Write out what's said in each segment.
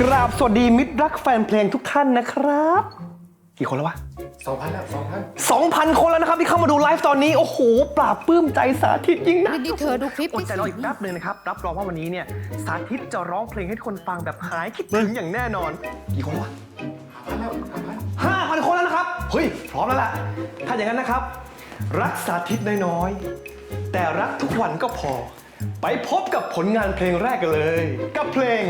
กราบสวัสดีมิตรรักแฟนเพลงทุกท่านนะครับ กี่คนแล้ววะสองพันแล้วสองพัน2,000คนแล้วนะครับที่เข้ามาดูไลฟ์ตอนนี้ โอ้โห ปราบปลื้มใจสาธิตยิ่งนักนี่เธอดูคลิปอดนี่ใจรออีกแป๊บหนึงนะครับ รับรองว่าวันนี้เนี่ย สาธิตจะร้องเพลงให้ทุกคนฟังแบบหายคิดถึงอย่างแน่นอน กี่คนแล้ววะ พันแล้วพันพันห้าพันคนแล้วนะครับ เฮ้ย พร้อมแล้วล่ะ ถ้าอย่างนั้นนะครับ รักสาธิตน้อยๆ แต่รักทุกวันก็พอ ไปพบกับผลงานเพลงแรกกันเลย กับเพลง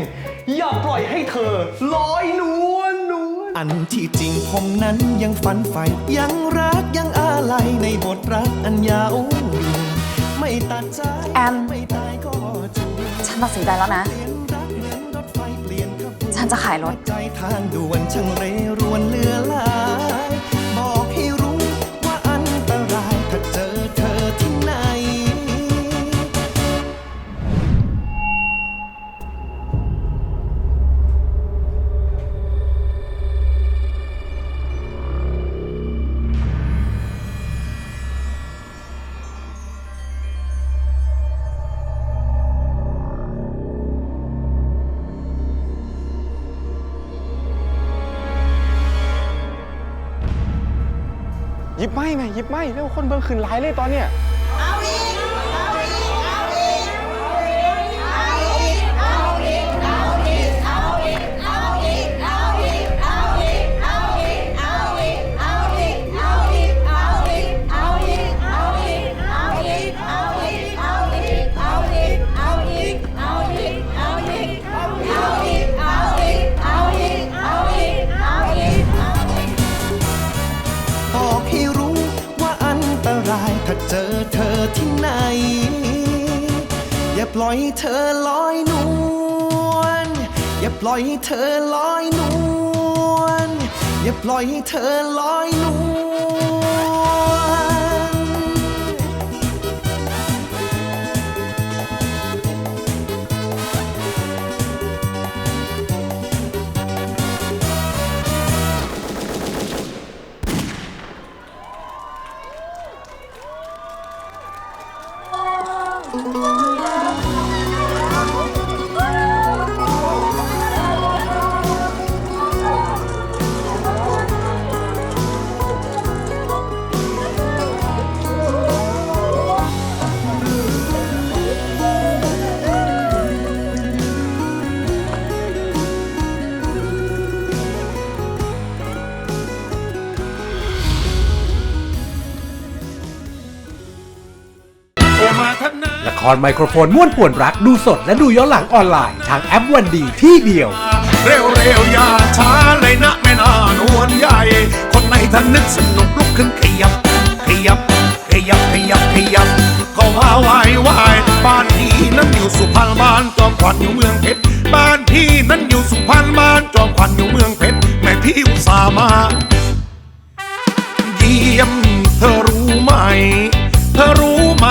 อย่าปล่อยให้เธอลอยนวลนวลอันที่จริงผมนั้นยังฝันใฝ่ยังรักยังอาลัยในบทรักอันยาวไม่ตัดใจแอม ไม่ตายก็จะฉันตัดสินใจแล้วนะเปลี่ยนรักเหมือนรถไฟเปลี่ยนขบวนฉันจะขายรถ ใจทางด่วนช่างเรรวนเหลือหลา ยิบไหมไหมหยิบไหมแล้วคนเบิ่งขืนไลน์เลยตอนเนี้ย เจอเธอที่ไหน อย่าปล่อยเธอลอยนวลอย่าปล่อยเธอลอยนวลอย่าปล่อยเธอลอยนวล ล รไมโครโฟนม้วนป่วนรักดูสดและดูย้อนหลังออนไลน์ทางแอปวันดีที่เดียว เร็วเร็วอย่าช้าเลยนะไม่นานวนใหญ่ คนในทันนึกสนุกลุกขึ้นขยับ ขยับ ขยับ ขยับ ขยับ ก็ว่าวายวายบ้านพี่นั้นอยู่สุพรรณบ้านจอมขวัญอยู่เมืองเพชรบ้านพี่นั้นอยู่สุพรรณบ้านจอมขวัญอยู่เมืองเพชรแม่พี่อุตส่าห์มาเยี่ยมเธอรู้ไหม เธอรู้ไหม